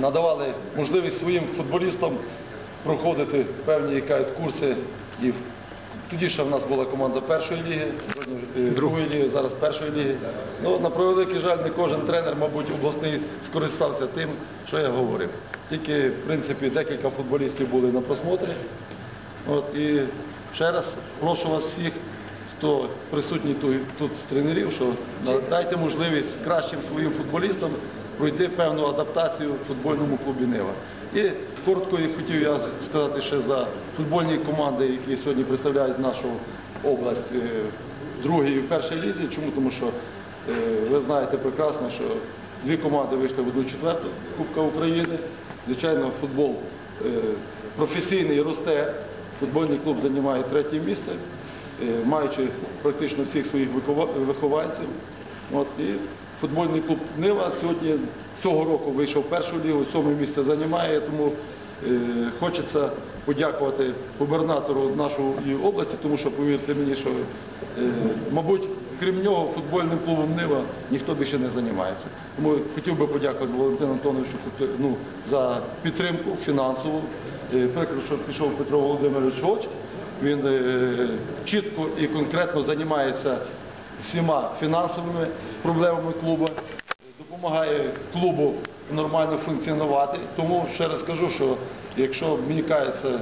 надавали можливість своїм футболістам проходити певні курси. І тоді ще в нас була команда першої ліги, сьогодні е, другої ліги, зараз першої ліги. Ну, на превеликий жаль, не кожен тренер, мабуть, обласний скористався тим, що я говорив. Тільки, в принципі, декілька футболістів були на просмотрі. От, і ще раз прошу вас всіх, хто присутній тут, з тренерів, що дайте можливість кращим своїм футболістам пройти певну адаптацію в футбольному клубі Нива. І коротко хотів я сказати ще за футбольні команди, які сьогодні представляють нашу область е, другій і в першій лізі. Чому? Тому що е, ви знаєте прекрасно, що дві команди вийшли в одну четверту Кубка України. Звичайно, футбол е, професійний росте. Футбольний клуб займає третє місце, маючи практично всіх своїх вихова- вихованців. От, і футбольний клуб Нива сьогодні цього року вийшов в першу лігу, сьоме місце займає, тому е, хочеться подякувати губернатору нашої області, тому що повірте мені, що е, мабуть, крім нього, футбольним клубом Нива ніхто більше не займається. Тому хотів би подякувати Валентину Антоновичу ну, за підтримку фінансову. Е, Прикро, що пішов Петро Володимирович Гоч. Він е, чітко і конкретно займається всіма фінансовими проблемами клубу, допомагає клубу нормально функціонувати. Тому ще раз кажу, що якщо мені кажеться,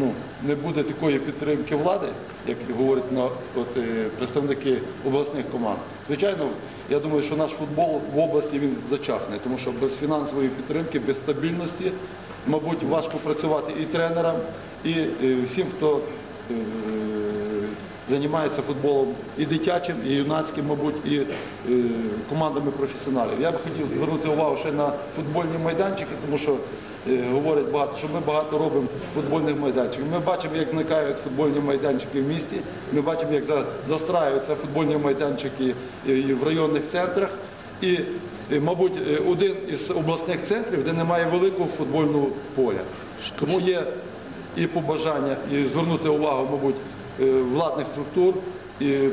ну, не буде такої підтримки влади, як говорять на, от, е, представники обласних команд, звичайно, я думаю, що наш футбол в області він зачахне, тому що без фінансової підтримки, без стабільності, мабуть, важко працювати і тренерам, і е, всім, хто займається футболом і дитячим, і юнацьким, мабуть, і е, командами професіоналів. Я би хотів звернути увагу ще на футбольні майданчики, тому що е, говорять багато, що ми багато робимо футбольних майданчиків. Ми бачимо, як зникають футбольні майданчики в місті. Ми бачимо, як за- застраюються футбольні майданчики в районних центрах. І, е, мабуть, е, один із обласних центрів, де немає великого футбольного поля. Тому є і побажання, і звернути увагу, мабуть, е, владних структур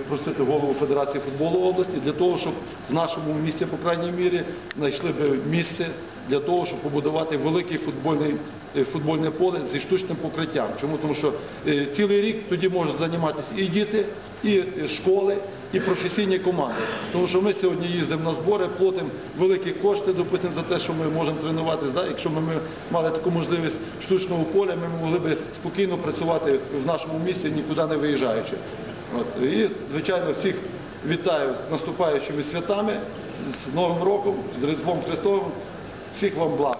просити голову Федерації футболу області для того, щоб в нашому місті, по крайній мірі, знайшли б місце для того, щоб побудувати велике е, футбольне поле зі штучним покриттям. Чому? Тому що е, цілий рік тоді можуть займатися і діти, і е, школи, і професійні команди. Тому що ми сьогодні їздимо на збори, платимо великі кошти, допустимо, за те, що ми можемо тренуватися. Якщо ми, мали таку можливість штучного поля, ми могли б спокійно працювати в нашому місті, нікуди не виїжджаючи. От. І, звичайно, всіх вітаю з наступаючими святами, з Новим роком, з Різдвом Христовим. Всіх вам благ.